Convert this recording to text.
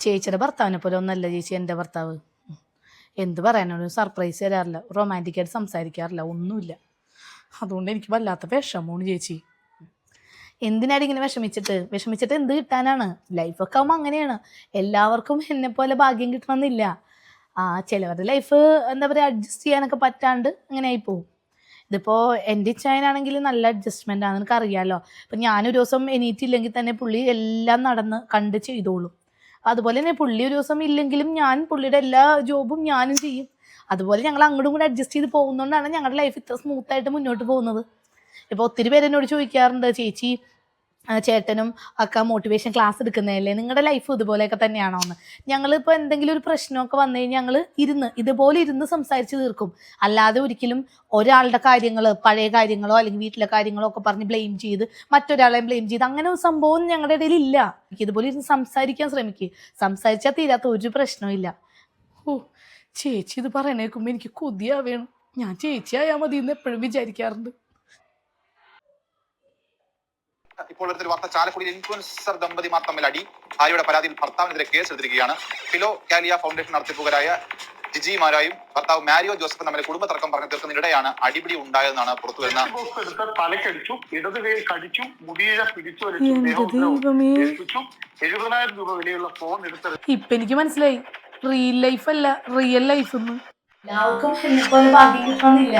ചേച്ചിയുടെ ഭർത്താവിനെ പോലെ ഒന്നല്ല ചേച്ചി എന്റെ ഭർത്താവ്. എന്ത് പറയാനൊരു സർപ്രൈസ് തരാറില്ല. റൊമാന്റിക്കായിട്ട് സംസാരിക്കാറില്ല. ഒന്നുമില്ല. അതുകൊണ്ട് എനിക്ക് വല്ലാത്ത വിഷമമാണ് ചേച്ചി. എന്തിനാണ് ഇങ്ങനെ വിഷമിച്ചിട്ട്? വിഷമിച്ചിട്ട് എന്ത് കിട്ടാനാണ്? ലൈഫൊക്കെ ആകുമ്പോൾ അങ്ങനെയാണ്. എല്ലാവർക്കും എന്നെ പോലെ ഭാഗ്യം കിട്ടണമെന്നില്ല. ആ ചിലവരുടെ ലൈഫ് എന്താ പറയുക അഡ്ജസ്റ്റ് ചെയ്യാനൊക്കെ പറ്റാണ്ട് അങ്ങനെ ആയിപ്പോവും. ഇതിപ്പോൾ എന്റെ ഇച്ഛായനാണെങ്കിൽ നല്ല അഡ്ജസ്റ്റ്മെന്റ് ആണെന്ന് നിനക്ക് അറിയാലോ അപ്പം ഞാനൊരു ദിവസം എണീറ്റില്ലെങ്കിൽ തന്നെ പുള്ളി എല്ലാം നടന്ന് കണ്ട് ചെയ്തോളും. അതുപോലെ തന്നെ പുള്ളി ഒരു ദിവസം ഇല്ലെങ്കിലും ഞാൻ പുള്ളിയുടെ എല്ലാ ജോബും ഞാനും ചെയ്യും. അതുപോലെ ഞങ്ങൾ അങ്ങോട്ടും കൂടെ അഡ്ജസ്റ്റ് ചെയ്ത് പോകുന്നതുകൊണ്ടാണ് ഞങ്ങളുടെ ലൈഫ് ഇത്ര സ്മൂത്തായിട്ട് മുന്നോട്ട് പോകുന്നത്. ഇപ്പോൾ ഒത്തിരി പേര് എന്നോട് ചോദിക്കാറുണ്ട് ചേച്ചി ചേട്ടനും ഒക്കെ മോട്ടിവേഷൻ ക്ലാസ് എടുക്കുന്നതല്ലേ? നിങ്ങളുടെ ലൈഫ് ഇതുപോലെയൊക്കെ തന്നെയാണോ എന്ന്. ഞങ്ങളിപ്പോൾ എന്തെങ്കിലും ഒരു പ്രശ്നമൊക്കെ വന്നു കഴിഞ്ഞാൽ ഞങ്ങൾ ഇരുന്ന് ഇതുപോലെ ഇരുന്ന് സംസാരിച്ച് തീർക്കും. അല്ലാതെ ഒരിക്കലും ഒരാളുടെ കാര്യങ്ങൾ പഴയ കാര്യങ്ങളോ അല്ലെങ്കിൽ വീട്ടിലെ കാര്യങ്ങളോ ഒക്കെ പറഞ്ഞ് ബ്ലെയിം ചെയ്ത് മറ്റൊരാളെ ബ്ലെയിം ചെയ്ത് അങ്ങനെ ഒരു സംഭവം ഞങ്ങളുടെ ഇടയിൽ ഇല്ല. ഇതുപോലെ ഇരുന്ന് സംസാരിക്കാൻ ശ്രമിക്കുക സംസാരിച്ചാൽ തീരാത്ത ഒരു പ്രശ്നവും ഇല്ല. ഓ ചേച്ചി ഇത് പറയണേക്കുമ്പോൾ എനിക്ക് കൊതിയാവേണം ഞാൻ ചേച്ചിയായാൽ മതി എന്ന് എപ്പോഴും വിചാരിക്കാറുണ്ട്. ഇപ്പോൾ എടുത്തൊരു വാർത്ത. ചാലക്കുടിയിൽ ഇൻഫ്ലുവൻസർ ദമ്പതിമാർ തമ്മിൽ അടി. ഭാര്യയുടെ പരാതിയിൽ ഭർത്താവിനെതിരെ കേസ് എടുത്തിരിക്കുകയാണ്. ഫിലോ കാലിയ ഫൗണ്ടേഷൻ നടത്തിപ്പുകാരായ ജിജിമാരായും ഭർത്താവ് മാരിയോ ജോസഫ് തമ്മിൽ കുടുംബ തർക്കം പറഞ്ഞു തീർക്കുന്നതിനിടെയാണ് അടിപിടി ഉണ്ടായതെന്നാണ് പുറത്തു വരുന്ന തലക്കടിച്ചു ഇടത് കൈ കടിച്ചു മുടിയിഴ പിടിച്ചു വലിച്ചു എന്റെ ദേഹോപദ്രവം എഴുപതിനായിരം രൂപ വിലയുള്ള ഫോൺ ഇപ്പൊ എനിക്ക് മനസ്സിലായി. റിയൽ ലൈഫ് അല്ല റിയൽ ലൈഫ് എല്ലാവർക്കും എന്നെ പോലെ ഭാഗ്യം കിട്ടണമെന്നില്ല